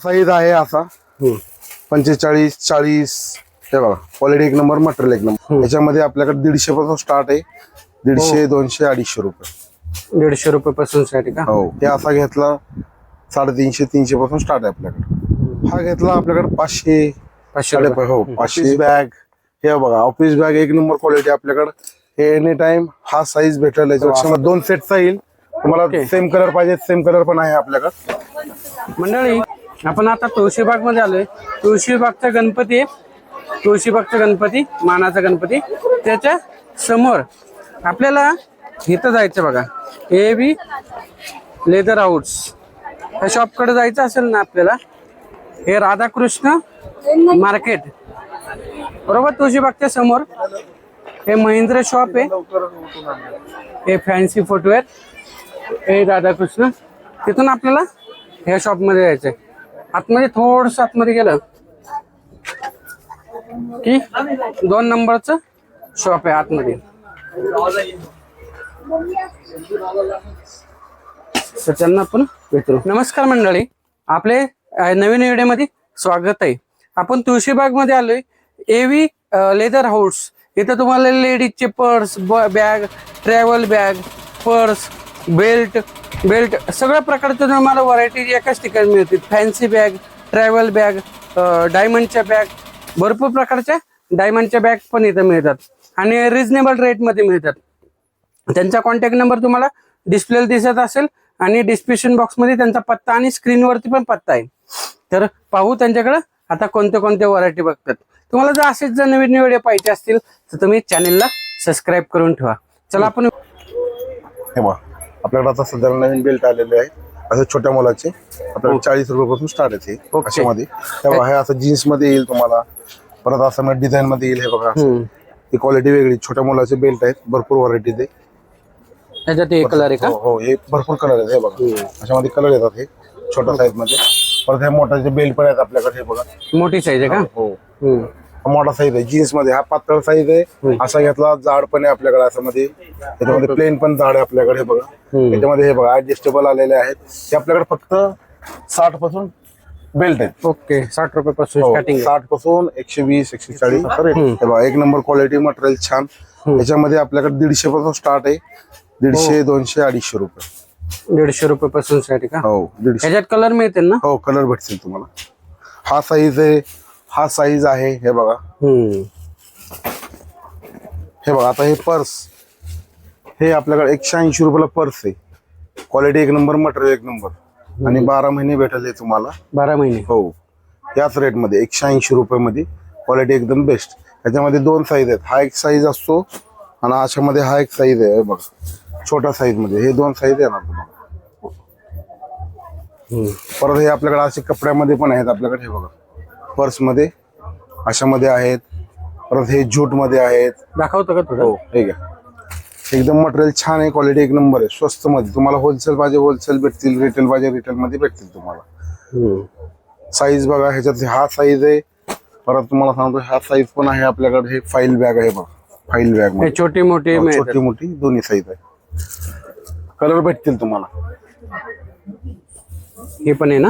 Size आहे असा. पंचेचाळीस चाळीस हे बघा क्वालिटी एक नंबर मटेरियल एक नंबर याच्यामध्ये आपल्याकडे दीडशे पासून स्टार्ट आहे. दीडशे दोनशे अडीचशे रुपये. दीडशे रुपये पासून साठी का? हो. हे असा घेतला साडेतीनशे तीनशे पासून स्टार्ट आहे आपल्याकडे. हा घेतला आपल्याकडे पाचशे पाचशे. हो पाचशे. बॅग हे बघा ऑफिस बॅग एक नंबर क्वालिटी आपल्याकडे. हे एनी टाइम हा साईज भेटेल याच्यापेक्षा दोन सेटचा येईल. तुम्हाला. सेम कलर पाहिजे सेम कलर पण आहे आपल्याकडे. मंडळी आपण आता तुळशीबागमध्ये आलोय. तुळशीबागचा गणपती आहे तुळशीबागचा गणपती मानाचा गणपती त्याच्यासमोर आपल्याला इथं जायचं बघा. ए बी लेदर हाऊस ह्या शॉपकडे जायचं असेल ना आपल्याला हे राधाकृष्ण मार्केट बरोबर? तुळशीबागच्या समोर. हे महिंद्र शॉप आहे. हे फॅन्सी फुटवेअर हे राधाकृष्ण. तिथून आपल्याला ह्या शॉपमध्ये जायचं आहे आतमध्ये थोडस आतमध्ये गेलं. की दोन नंबरच शॉप आहे आतमध्ये. त्यांना आपण भेटू. नमस्कार मंडळी. आपले नवीन व्हिडिओमध्ये स्वागत आहे. आपण तुळशीबागमध्ये आलोय. एव्ही लेदर हाऊस इथं तुम्हाला लेडीजचे purse bag travel bag purse belt belt सगळ्या प्रकारच्या तुम्हाला व्हरायटी एकाच ठिकाणी मिळतील. फॅन्सी बॅग ट्रॅव्हल बॅग डायमंडच्या बॅग भरपूर प्रकारच्या डायमंडच्या बॅग पण इथं मिळतात. आणि रिजनेबल रेटमध्ये मिळतात. त्यांचा कॉन्टॅक्ट नंबर तुम्हाला डिस्प्लेला दिसत असेल आणि डिस्क्रिप्शन बॉक्समध्ये त्यांचा पत्ता आणि स्क्रीनवरती पण पत्ता आहे. तर पाहू त्यांच्याकडे आता कोणत्या कोणत्या व्हरायटी बघतात. तुम्हाला जर असेच जर नवीन व्हिडिओ पाहिजे असतील तर तुम्ही चॅनेलला सबस्क्राईब करून ठेवा. चला आपण आपल्याकडे आता सध्या नवीन बेल्ट आलेले आहे असं छोट्या मुलाचे. आपल्याकडे चाळीस रुपयापासून स्टार्ट आहे ते. Okay. अशामध्ये. बघा हे असं जीन्समध्ये येईल तुम्हाला. परत असं डिझाईन मध्ये येईल हे बघा. ही क्वालिटी वेगळी. छोट्या मुलाचे बेल्ट आहेत. भरपूर व्हरायटी ते. त्याच्यात हे कलर आहे का? हो हो. हे भरपूर कलर आहेत. हे बघा. अशामध्ये कलर येतात हे. छोट्या साईजमध्ये. परत हे मोठ्याचे बेल्ट पण आहेत आपल्याकडे हे बघा. मोठी साईज आहे का? हो. हा. मोठा साईज आहे. जीन्समध्ये हा पातळ साईज आहे. असा घेतला जाड पण आहे आपल्याकडे असं मध्ये त्याच्यामध्ये प्लेन पण जाड आहे आपल्याकडे हे बघा. त्याच्यामध्ये हे बघा ऍडजस्टेबल आलेले आहेत. हे आपल्याकडे फक्त साठपासून बेल्ट आहेत. ओके साठ रुपये पासून हो, साठपासून एकशे वीस एकशे चाळीस. हे बघा एक नंबर क्वालिटी मटेरियल छान. याच्यामध्ये आपल्याकडे दीडशे पासून स्टार्ट आहे. दीडशे दोनशे अडीचशे रुपये. दीडशे रुपये पासून साठी का? हो दीडशे. कलर मिळतील ना? हो कलर भेटतील तुम्हाला. हा साईज आहे हा साईज आहे हे बघा. हे बघा आता हे पर्स. हे आपल्याकडे एकशे ऐंशी रुपयाला पर्स आहे. क्वालिटी एक नंबर मटेरियल एक नंबर आणि बारा महिने भेटेल तुम्हाला. बारा महिने. हो. याच रेटमध्ये एकशे ऐंशी रुपयामध्ये क्वालिटी एकदम बेस्ट याच्यामध्ये दोन साईज आहेत. हा एक साईज असतो आणि अशामध्ये हा एक साईज आहे. हे बघा. छोटा साईजमध्ये. हे दोन साईज येणार तुम्हाला. परत हे आपल्याकडे असे कपड्यामध्ये पण आहेत आपल्याकडे हे बघा. पर्समध्ये अशामध्ये आहेत. परत हे जूटमध्ये आहेत. दाखवतो का थोडं हो हे घ्या. एकदम मटेरियल छान आहे क्वालिटी एक नंबर आहे. स्वस्त मध्ये तुम्हाला होलसेल पाहिजे होलसेल भेटतील रिटेल पाहिजे रिटेल मध्ये भेटतील तुम्हाला. साईज बघा ह्याच्यात हा साईज आहे. परत तुम्हाला सांगतो हा साईज पण आहे आपल्याकडे. हे फाईल बॅग आहे बघा. फाईल बॅग हे छोटी मोठी छोटी मोठी दोन्ही साईज आहे. कलर भेटतील तुम्हाला. हे पण आहे ना?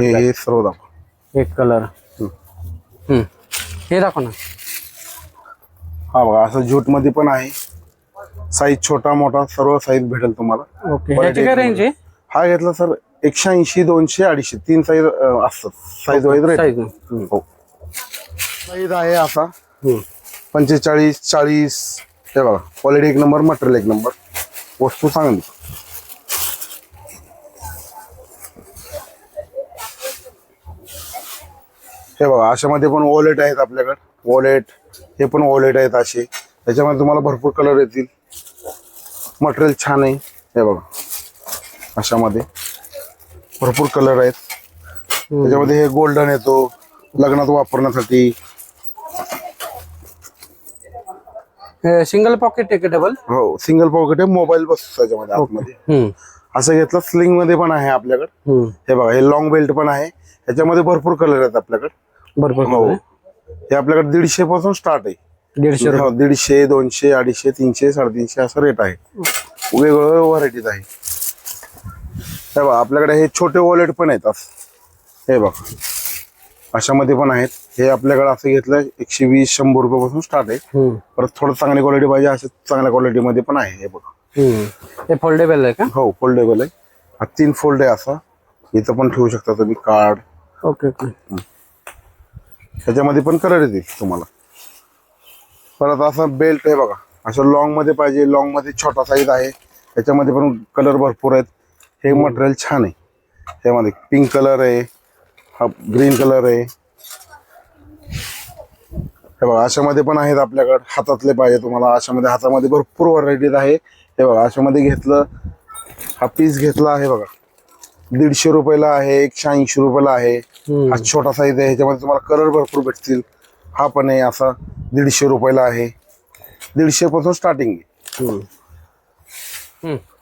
हे सर्व दाखवा. एक कलर. हम्म. हे दाखव ना. हा बघा असं जूटमध्ये पण आहे. साईज छोटा मोठा सर्व साईज भेटेल तुम्हाला. ओके. ह्याची काय रेंज आहे? हा घेतला सर एकशे ऐंशी दोनशे अडीचशे. तीन साईज असतात. साईज वाईज रेट साईज हो. साईज आहे असा. पंचेचाळीस चाळीस. हे बघा क्वालिटी एक नंबर मटेरियल एक नंबर वस्तू चांगली हे बघा अशामध्ये पण वॉलेट आहेत आपल्याकडे. वॉलेट हे पण वॉलेट आहेत असे. त्याच्यामध्ये तुम्हाला भरपूर कलर येतील. मटेरियल छान आहे. हे बघा अशामध्ये भरपूर कलर आहेत. त्याच्यामध्ये हे गोल्डन येतो. लग्नात वापरण्यासाठी. सिंगल पॉकेट आहे का डबल हो सिंगल पॉकेट आहे. मोबाईल बसतो त्याच्यामध्ये आतमध्ये. असं घेतलं स्लिंगमध्ये पण आहे आपल्याकडे. हे बघा हे लॉंग बेल्ट पण आहे. याच्यामध्ये भरपूर कलर आहेत आपल्याकडे. बरोबर हो. हे आपल्याकडे दीडशे पासून स्टार्ट आहे. दीडशे हो, दीडशे दोनशे अडीचशे तीनशे साडेतीनशे असं रेट आहे. वेगवेगळ्या व्हरायटीज आहे हे बघा आपल्याकडे हे छोटे वॉलेट पण आहेत. हे बघ. अशामध्ये पण आहेत. हे आपल्याकडे असं घेतलं एकशे वीस शंभर रुपयापासून स्टार्ट आहे. परत थोडं चांगली क्वालिटी पाहिजे असे चांगल्या क्वालिटीमध्ये पण आहे. हे बघ. हे फोल्डेबल आहे का? हो फोल्डेबल आहे. हा तीन फोल्ड आहे असा. इथं पण ठेवू शकता तुम्ही कार्ड ओके ओके ह्याच्यामध्ये पण कलर येतील तुम्हाला. परत असा बेल्ट आहे बघा. असं लॉंगमध्ये पाहिजे. लॉंगमध्ये छोटा साईज आहे. त्याच्यामध्ये पण कलर भरपूर आहेत. हे मटेरियल छान आहे. ह्यामध्ये पिंक कलर आहे. हा ग्रीन कलर आहे. हे बघा अशामध्ये पण आहेत आपल्याकडे. हातातले पाहिजे तुम्हाला. अशामध्ये हातामध्ये भरपूर व्हरायटीज आहे. हे बघा अशामध्ये घेतलं हा पीस घेतला आहे बघा. दीडशे रुपयाला आहे एकशे ऐंशी रुपयाला आहे. हा छोटा साईज आहे ह्याच्यामध्ये तुम्हाला कलर भरपूर भेटतील. हा पण आहे असा दीडशे रुपयाला आहे. दीडशे पासून स्टार्टिंग आहे.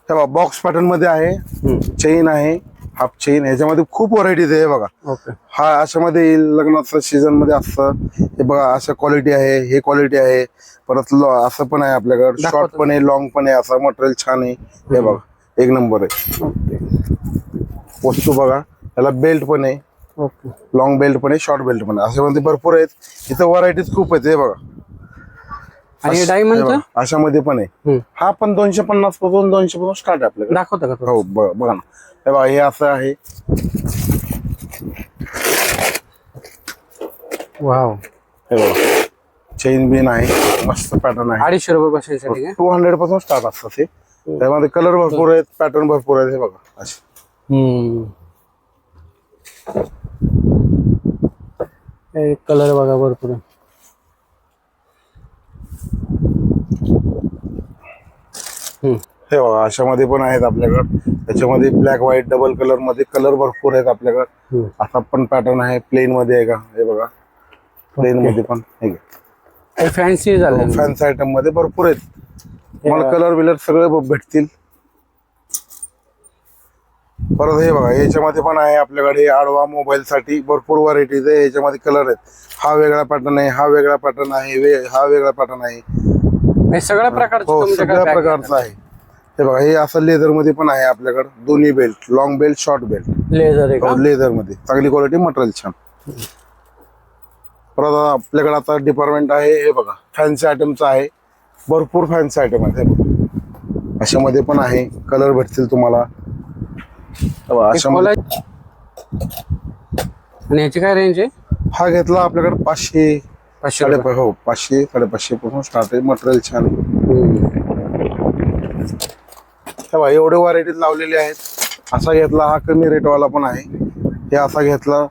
हे बॉक्स पॅटर्नमध्ये आहे. चेन आहे. हाफ चेन ह्याच्यामध्ये खूप व्हरायटीज आहे बघा. ओके हा अशामध्ये येईल लग्नाचं सीझनमध्ये असतं. हे बघा असं क्वालिटी आहे हे क्वालिटी आहे. परत ल- असं पण आहे आपल्याकडे. शॉर्ट पण आहे लॉंग पण आहे असं मटेरियल छान आहे. हे बघा एक नंबर आहे. ओके वस्तू बघा त्याला बेल्ट पण आहे. लॉंग बेल्ट पण आहे शॉर्ट बेल्ट पण आहे. अशामध्ये भरपूर आहेत. इथं व्हरायटीज खूप आहेत हे बघा. आणि डायमंडचं? बघा, अशामध्ये पण आहे. हा पण दोनशे पन्नासपासून दोनशे पासून स्टार्ट आहे आपल्याकडे. दाखवता का? हो बघा ना. हे बघा हे असं आहे. वाव. हे बघा. चेन बिन आहे. मस्त पॅटर्न आहे. अडीचशे रुपये टू हंड्रेडपासून स्टार्ट असतात ते. त्यामध्ये कलर भरपूर आहेत पॅटर्न भरपूर आहेत हे बघा असे. कलर बघा भरपूर आहे. हे बघा अशामध्ये पण आहेत आपल्याकडे. त्याच्यामध्ये ब्लॅक व्हाईट डबल कलरमध्ये कलर भरपूर आहेत आपल्याकडे. असा पण पॅटर्न आहे प्लेन मध्ये आहे का? हे बघा. प्लेन मध्ये पण हे फॅन्सी झालं फॅन्स आयटममध्ये भरपूर आहेत. तुम्हाला कलर बिलर सगळे भेटतील. परत हे बघा याच्यामध्ये पण आहे आपल्याकडे आडवा मोबाईल साठी भरपूर व्हरायटीज आहे. याच्यामध्ये कलर आहेत. हा वेगळा पॅटर्न आहे हा वेगळा पॅटर्न आहे हा वेगळा पॅटर्न आहे. हे सगळ्या प्रकारचे हो तुमच्याकडे सगळ्या bag प्रकारचं आहे. हे बघा हे असं लेदरमध्ये पण आहे आपल्याकडे. दोन्ही belt long belt short belt आहेत. लेझर आहे का? लेदरमध्ये. चांगली क्वालिटी मटेरियल छान. परत आपल्याकडे आता डिपार्टमेंट आहे हे बघा फॅन्सी आयटमचं आहे. भरपूर फॅन्सी आयटम आहेत हे बघा. अशामध्ये पण आहे. कलर भेटतील तुम्हाला. हे बघा, हे अशामध्ये. खोला- आणि याची काय रेंज आहे? हा घेतला आपल्याकडे पाचशे. पाचशे रुपये. हो पाचशे साडेपाचशे पासून स्टार्ट आहे. मटेरियल छान आहे. हे बघा एवढे व्हरायटीज लावलेले आहेत. असा घेतला हा कमी रेटवाला पण आहे. हे असा घेतला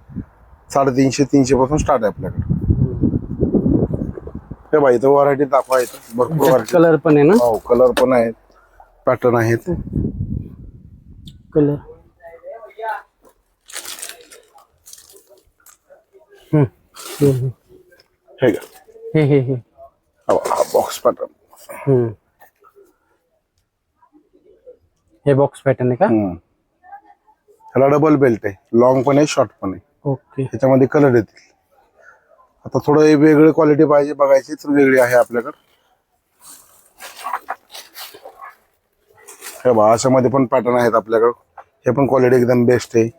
साडेतीनशे तीनशे पासून स्टार्ट आहे आपल्याकडे. हे बघा इथं व्हरायटी दाखवा इथं. भरपूर व्हरायटी कलर पण आहे ना? हो कलर पण आहेत. पॅटर्न आहेत. कलर हम्म. हम्म. हे घ्या हे हे हे हा हा बॉक्स पॅटर्न हम्म. हे बॉक्स पॅटर्न आहे का ह्याला डबल बेल्ट आहे लॉंग पण आहे शॉर्ट पण आहे ओके ह्याच्यामध्ये कलर येतील आता थोडं हे वेगळी क्वालिटी पाहिजे बघायची तर वेगळी आहे आपल्याकडे हे बघा अशामध्ये पण पॅटर्न आहेत आपल्याकडे हे पण क्वालिटी एकदम बेस्ट आहे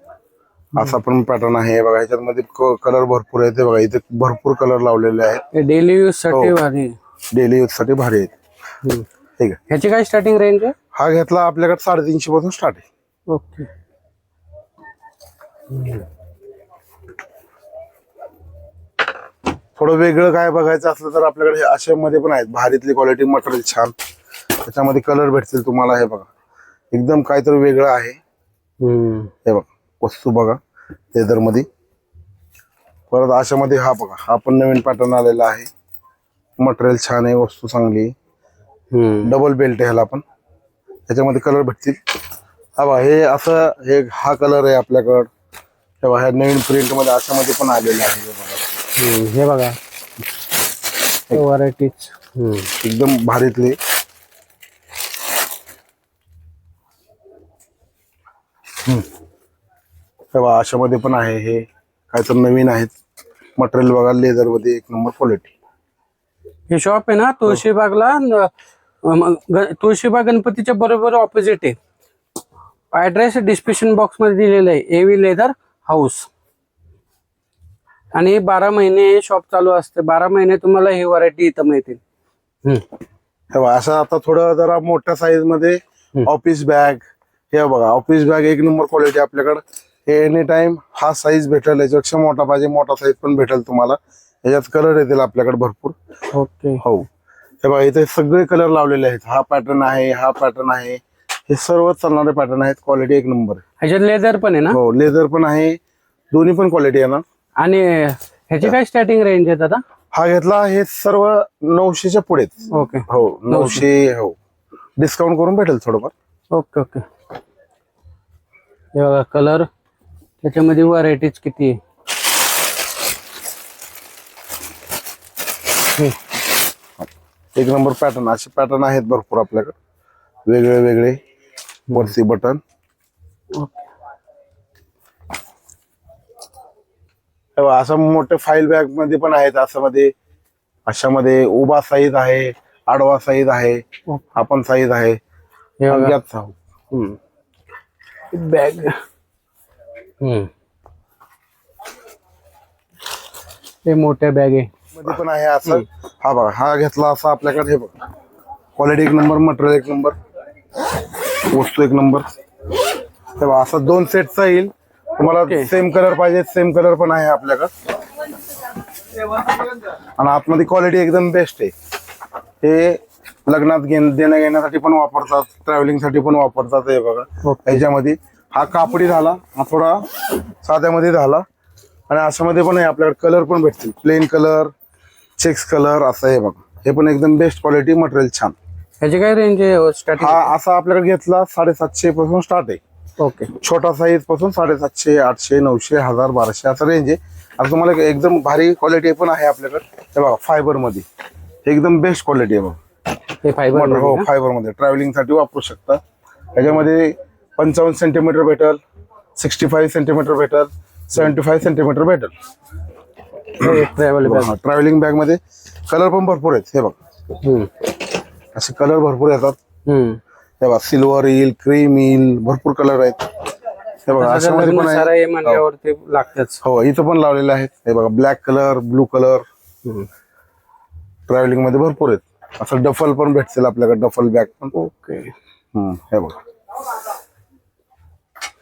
असा पण पॅटर्न आहे. बघा ह्याच्यामध्ये कलर भरपूर आहेत. हे बघा इथे भरपूर कलर लावलेले आहेत. हे डेली यूजसाठी हो. भारी. आहे. डेली यूजसाठी भारी आहेत. ठीक आहे ह्याची काय स्टार्टिंग रेंज आहे? हा घेतला आपल्याकडे साडेतीनशे पासून स्टार्ट आहे. ओके. थोडं वेगळं काय बघायचं असलं तर आपल्याकडे हे अशामध्ये पण आहेत. भारीतली क्वालिटी मटेरियल छान. त्याच्यामध्ये कलर भेटतील तुम्हाला हे बघा. एकदम काहीतरी वेगळं आहे. हे बघा. वस्तू बघा लेदरमध्ये परत अशामध्ये हा बघा हा पण नवीन पॅटर्न आलेला आहे. मटेरियल छान आहे वस्तू चांगली हम्म. डबल बेल्ट आहे ह्याला पण. त्याच्यामध्ये कलर भेटतील. हा बघा हे असं हे हा कलर आहे आपल्याकडं. हे बघा ह्या नवीन प्रिंटमध्ये अशामध्ये पण आलेलं आहे हे बघा. हम्म. हे बघा. व्हरायटीज एकदम भारीतले. तेव्हा अशामध्ये पण आहे हे. काय तर नवीन आहेत. मटेरियल बघा लेदरमध्ये एक नंबर क्वालिटी हे शॉप आहे ना तुळशीबागला न- ग- तुळशीबाग गणपतीच्या बरोबर ऑपोजिट आहे. ऍड्रेस डिस्क्रिप्शन बॉक्समध्ये दिलेलं आहे एव्ही लेदर हाऊस आणि बारा महिने शॉप चालू असते. बारा महिने तुम्हाला ही व्हरायटी इथं मिळतील. हम्म. हे बघा असं आता थोडं जरा मोठ्या साईजमध्ये. ऑफिस बॅग हे बघा ऑफिस बॅग एक नंबर क्वालिटी आपल्याकडे. एनी टाइम हा साईज भेटेल याच्यापेक्षा मोठा पाहिजे मोठा साईज पण भेटेल तुम्हाला. याच्यात कलर येतील आपल्याकडे भरपूर. ओके हो. हे बघा इथे सगळे कलर लावलेले आहेत. हा पॅटर्न आहे हा पॅटर्न आहे. हे सर्व चालणारे पॅटर्न आहेत. क्वालिटी एक नंबर. ह्याच्यात लेदर पण आहे ना? हो लेदर पण आहे. दोन्ही पण क्वालिटी आहे ना? आणि ह्याची काय स्टार्टिंग रेंज आहे दादा? हा घेतला हे सर्व नऊशेच्या पुढेच ओके हो नऊशे हो. डिस्काउंट करून भेटेल थोडंफार. ओके ओके हे बघा कलर त्याच्यामध्ये व्हरायटीज किती आहे? एक नंबर पॅटर्न असे पॅटर्न आहेत भरपूर आपल्याकडे. वेगळे वेगळे. वरती बटन असं मोठे फाईल बॅगमध्ये पण आहेत असं मध्ये अशामध्ये उभा साईज आहे आडवा साईज आहे. आपण साईज आहे. बॅग हे मोठ्या बॅग आहे. मध्ये पण आहे असं. हा बघा हा घेतला असा आपल्याकडे हे बघा. क्वालिटी एक नंबर मटेरियल एक नंबर वस्तू एक नंबर हे बघा असं दोन सेटचा येईल. तुम्हाला. सेम कलर पाहिजे सेम कलर पण आहे आपल्याकडे. आणि आतमध्ये क्वालिटी एकदम बेस्ट आहे. हे लग्नात घेण देण्या घेण्यासाठी पण वापरतात ट्रॅव्हलिंगसाठी पण वापरतात हे बघा. याच्यामध्ये हा कापडी झाला हा थोडा साध्यामध्ये झाला. आणि अशामध्ये पण आहे आपल्याकडे कलर पण भेटतील. प्लेन कलर चेक्स कलर असं आहे बघा. हे पण एकदम बेस्ट क्वालिटी मटेरियल छान. ह्याची काय रेंज आहे स्टार्टिंग हा असा आपल्याकडे घेतला साडेसातशे पासून स्टार्ट आहे. ओके छोटा साईजपासून साडेसातशे आठशे नऊशे हजार बाराशे असं रेंज आहे. आता तुम्हाला एक एकदम भारी क्वालिटी पण आहे आपल्याकडे. हे बघा फायबरमध्ये एकदम बेस्ट क्वालिटी आहे बघा. हे फायबर हो फायबरमध्ये ट्रॅव्हलिंगसाठी वापरू शकता. त्याच्यामध्ये पंचावन्न सेंटीमीटर भेटल सिक्स्टी फाईव्ह सेंटीमीटर भेटल. सेव्हन्टी फाईव्ह सेंटीमीटर भेटल ट्रॅव्हलिंग बॅगमध्ये कलर पण भरपूर आहेत हे बघा. असे कलर भरपूर येतात. हे बघा सिल्वर येईल क्रीम येईल भरपूर कलर आहेत. हे बघा अशामध्ये पण आहे. हे लागतच. हो इथं पण लावलेले आहेत हे बघा ब्लॅक कलर ब्लू कलर ट्रॅव्हलिंगमध्ये भरपूर आहेत. असं डफल पण भेटतील आपल्याकडे डफल बॅग पण. ओके हे बघा.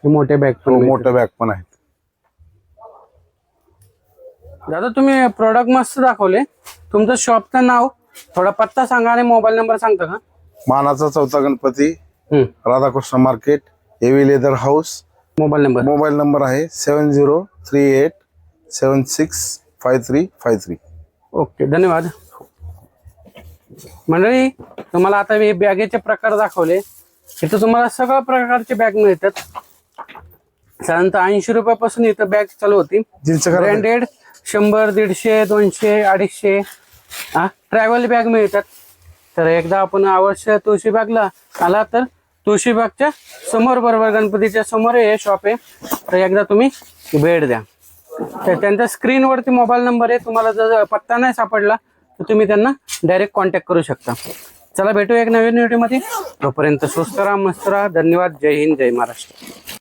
मोठे बॅग पण हो. मोठ्या बॅग पण आहेत. दादा तुम्ही प्रोडक्ट मस्त दाखवले. तुमचं शॉपचं नाव थोडा पत्ता सांगा आणि मोबाईल नंबर सांगता का? मानाचा चौथा Ganpati. Radhakrishna market AV leather house mobile number mobile number आहे seven zero three eight seven six five three five three okay धन्यवाद. मंडळी तुम्हाला आता हे बॅगेचे प्रकार दाखवले. इथं तुम्हाला सगळ्या प्रकारचे बॅग मिळतात. साधारणतः ऐंशी रुपयापासून इथं बॅग चालू होती. जीन्स ब्रँडेड शंभर दीडशे दोनशे अडीचशे हा ट्रॅव्हल बॅग मिळतात. तर एकदा आपण अवश्य तुळशीबागला आला तर तुळशीबागच्या समोर बरोबर गणपतीच्या समोर हे शॉप आहे. तर एकदा तुम्ही भेट द्या. तर त्यांच्या स्क्रीनवरती मोबाईल नंबर आहे. तुम्हाला जर पत्ता नाही सापडला तर तुम्ही त्यांना डायरेक्ट कॉन्टॅक्ट करू शकता. चला भेटू एक नवीन व्हिडिओमध्ये तोपर्यंत स्वस्त राहा मस्त राहा. धन्यवाद. जय हिंद जय महाराष्ट्र.